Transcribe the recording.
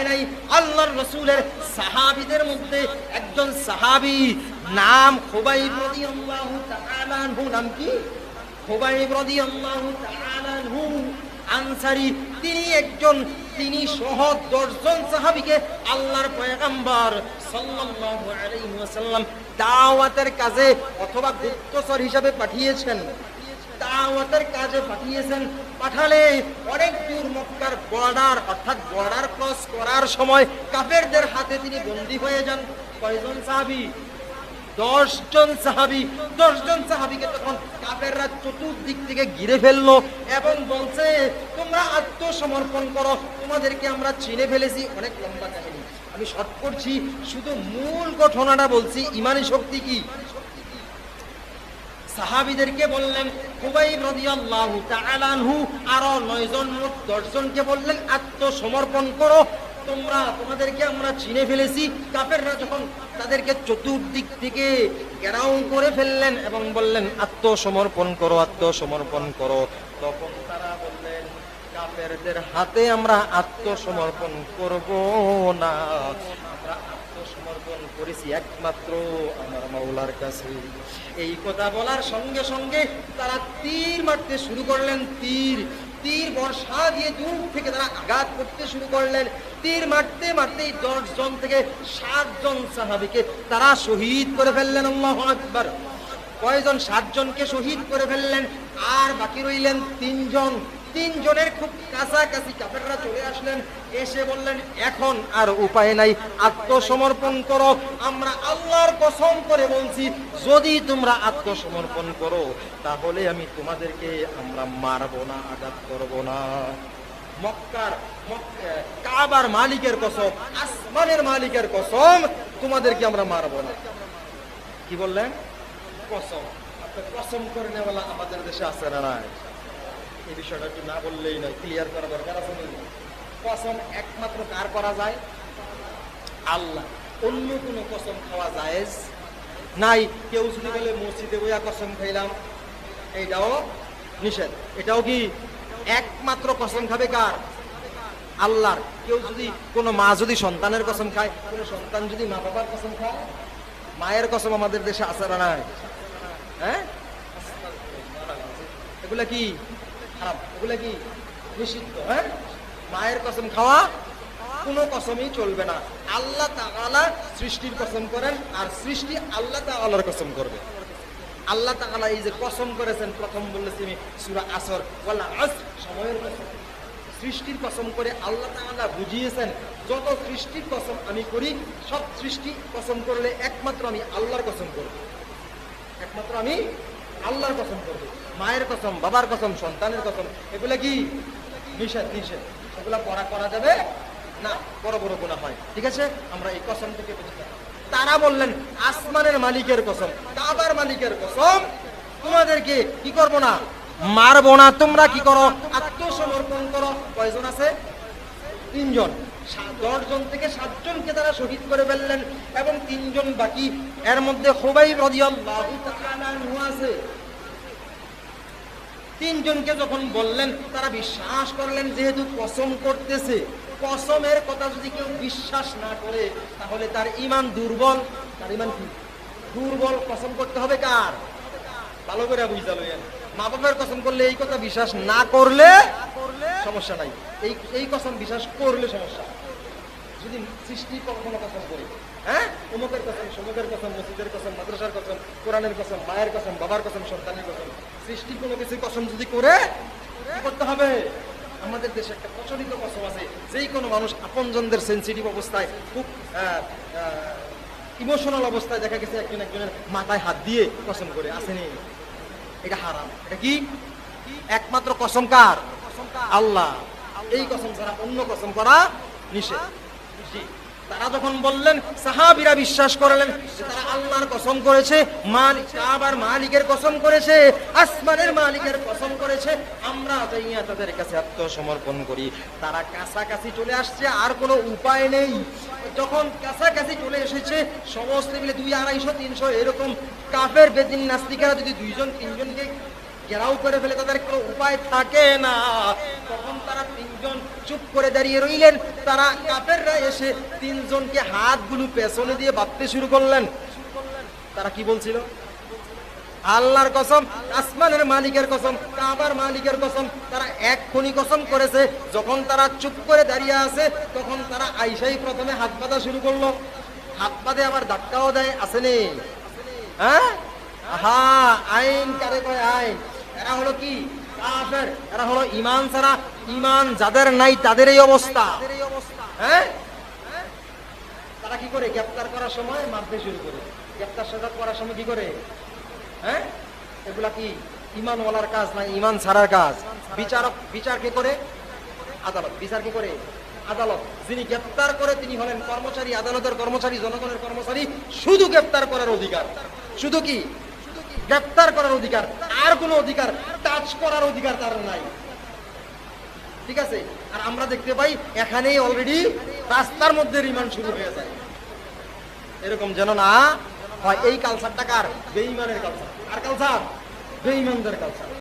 উপায় নাই। আল্লাহর রসুলের সাহাবিদের মধ্যে একজন সাহাবি নাম আনহু, নাম কি? তিনি একজন, তিনি সহ দশজন সাহাবিকে আল্লাহর পয়গাম্বর ওয়াসাল্লাম দাওয়াতের কাজে অথবা গুপ্তচর হিসাবে পাঠিয়েছেন। দাওয়াতের কাজে পাঠিয়েছেন। পাঠালে অনেক দূর মক্কার বর্ডার অর্থাৎ বর্ডার ক্রস করার সময় কাফেরদের হাতে তিনি বন্দী হয়ে যান। কয়জন সাহাবি? দশজন সাহাবি। দশজন সাহাবিকে তখন কাফেররা চতুর্দিক থেকে ঘিরে ফেলল এবং বলছে, তোমরা আত্মসমর্পণ করো। তোমাদেরকে আমরা চিনে ফেলেছি। অনেক লম্বা কাহিনী। আমি শর্ট করছি। শুধু মূল ঘটনাটা বলছি। ইমানি শক্তি কি? সাহাবিদেরকে বললেন খুবাইব রাদিয়াল্লাহু তাআলা আনহু, আরও নয়জন মোট দশজনকে বললেন, আত্মসমর্পণ করো, তোমরা, তোমাদেরকে আমরা চিনে ফেলেছি। কাফেররা যখন তাদেরকে চতুর্দিক থেকে ঘেরাও করে ফেললেন এবং বললেন, আত্মসমর্পণ করো আত্মসমর্পণ করো, তখন তারা বললেন, কাফেরদের হাতে আমরা আত্মসমর্পণ করব না। আত্মসমর্পণ করেছি একমাত্র আমার মাওলার কাছে। এই কথা বলার সঙ্গে সঙ্গে তারা তীর মারতে শুরু করলেন, তীর। তীর বর্ষা দিয়ে দূর থেকে তারা আঘাত করতে শুরু করলেন। তীর মারতে মারতেই দশ জন থেকে সাতজন জন সাহাবিকে তারা শহীদ করে ফেললেন আকবার। কয়জন, সাতজনকে শহীদ করে ফেললেন, আর বাকি রইলেন তিনজন। তিনজনের খুব কাছাকাছি। কাফেররা চলে আসলেন, এসে বললেন, এখন আর উপায় নাই, আত্মসমর্পণ করো। আমরা আল্লাহর কসম করে বলছি, যদি তোমরা আত্মসমর্পণ করো, তাহলে আমি তোমাদেরকে আমরা মারবো না, আঘাত করব না। মক্কার কাবার মালিকের কসম, আসমানের মালিকের কসম, তোমাদেরকে আমরা মারবো না। কি বললেন? কসম। কসম করে নেওয়ালা আমাদের দেশে আছে না নাই? এই বিষয়টা একটু না বললেই নয় ক্লিয়ার করা দরকার আছে? কসম একমাত্র কার করা যায়? আল্লাহ। অন্য কোনো কসম খাওয়া জায়েজ নাই। কেউ যদি বলে, মসজিদে বইয়া কসম খাইলাম এইটাও নিষেধ। এটাও কি একমাত্র কসম খাবে কার? আল্লাহর। কেউ যদি কোনো মা যদি সন্তানের কসম খায়, কোনো সন্তান যদি মা বাবার কসম খায়, মায়ের কসম আমাদের দেশে না নাই? হ্যাঁ? এগুলা কি খারাপ। এগুলা কি নিষিদ্ধ হ্যাঁ? মায়ের কসম খাওয়া কোনো কসমই চলবে না। আল্লাহ তাআলা সৃষ্টির কসম করেন আর সৃষ্টি আল্লাহ তাআলার কসম করবে। আল্লাহ তাআলা এই যে কসম করেছেন, প্রথম বলেছি আমি সূরা আসর। ওয়ালা আসর, সময়ের কসম। সৃষ্টির কসম করে আল্লাহ তাআলা বুঝিয়েছেন, যত সৃষ্টির কসম আমি করি, সব সৃষ্টি কসম করলে একমাত্র আমি আল্লাহর কসম করব। একমাত্র আমি আল্লাহর কসম করব, মায়ের কসম, বাবার কসম, সন্তানের কসম, এগুলা কি? নিষেধ নিষেধ। এগুলা করা করা যাবে? না, বড় বড় গুণা হয়। ঠিক আছে? আমরা এই কসম থেকে বুঝতে তারা বললেন, আসমানের মালিকের কসম কাবার মালিকের কসম, তোমাদেরকে কি করব না? মারবো না, তোমরা কি করো? আত্মসমর্পণ করো। কয়জন আছে? তিনজন। দশ জন থেকে সাতজনকে তারা শহীদ করে ফেললেন এবং তিনজন বাকি। এর মধ্যে তাআলা আছে। তিনজনকে যখন বললেন, তারা বিশ্বাস করলেন যেহেতু কসম করতেছে। কসমের কথা যদি কেউ বিশ্বাস না করে, তাহলে তার ইমান দুর্বল। তার ইমান কি? দুর্বল কসম করতে হবে কার? ভালো করে বুঝতে লইয়েন মা বাবার কসম করলে এই কথা বিশ্বাস না করলে সমস্যা নাই। এই এই কসম বিশ্বাস করলে সমস্যা। যদি সৃষ্টি কখনো কসম করি হ্যাঁ? অমুকের কসম, সমুকের কসম, মসজিদের কসম, মাদ্রাসার কসম, কোরআনের কসম, মায়ের কসম, বাবার কসম, সন্তানের কসম সৃষ্টির কোনো কিছু কসম যদি করে করতে হবে? আমাদের দেশে একটা প্রচলিত কসম আছে, যেই কোনো মানুষ আপনজনদের সেন্সিটিভ অবস্থায় খুব ইমোশনাল অবস্থায় দেখা গেছে একজন একজনের মাথায় হাত দিয়ে কসম করে। আসেনি এটা হারাম। এটা কি? একমাত্র কসম কার? আল্লাহ। এই কসম ছাড়া অন্য কসম করা নিষেধ। তারা যখন বললেন, সাহাবিরা বিশ্বাস করলেন তারা আল্লাহর কসম করেছে, মালিক কাবার মালিকের কসম করেছে, আসমানের মালিকের কসম করেছে, আমরা যাইয়া তাদের কাছে আত্মসমর্পণ করি। তারা কাছাকাছি চলে আসছে, আর কোনো উপায় নেই। যখন কাছাকাছি চলে এসেছে, সমস্ত মিলে দুই আড়াইশো, তিনশো এরকম কাফের, বেদিন নাস্তিকেরা যদি দুইজন, তিনজনকে ঘেরাও করে ফেলে, তাদের কোনো উপায় থাকে না। তখন তারা তিনজন চুপ করে দাঁড়িয়ে রইলেন। তারা কাফেররা এসে তিনজনকে হাতগুলো পেছনে দিয়ে বাঁধতে শুরু করলেন। তারা কি বলছিল? আল্লাহর কসম, আসমানের মালিকের কসম, কাবার মালিকের কসম, তারা এক খনি কসম করেছে। যখন তারা চুপ করে দাঁড়িয়ে আছে, তখন তারা আইসাই প্রথমে হাত বাঁধা শুরু করল। হাত বাঁধে আবার ধাক্কাও দেয়, আসেনি। হ্যাঁ? হা আইন কারে কয় আইন? এরা হলো কি? কাফের। এরা হলো ইমান ছাড়া ইমান যাদের নাই তাদের এই অবস্থা। হ্যাঁ? তারা কি করে? গ্রেপ্তার করার সময় মারতে শুরু করে। গ্রেপ্তার সাজা করার সময় কি করে? হ্যাঁ? এগুলা কি ইমানওয়ালার কাজ না ইমান ছাড়ার কাজ? বিচারক, বিচার কে করে? আদালত। বিচার কে করে? আদালত। যিনি গ্রেপ্তার করে, তিনি হলেন কর্মচারী, আদালতের কর্মচারী, জনগণের কর্মচারী। শুধু গ্রেপ্তার করার অধিকার। শুধু কি? গ্রেপ্তার করার অধিকার। আর কোনো অধিকার? টাচ করার অধিকার তার নাই। ঠিক আছে? আর আমরা দেখতে পাই এখানেই অলরেডি রাস্তার মধ্যে রিমান্ড শুরু হয়ে যায়। এরকম যেন না হয়। এই কালচারটা কার? বেইমানের কালচার আর কালচার বেইমানদের কালচার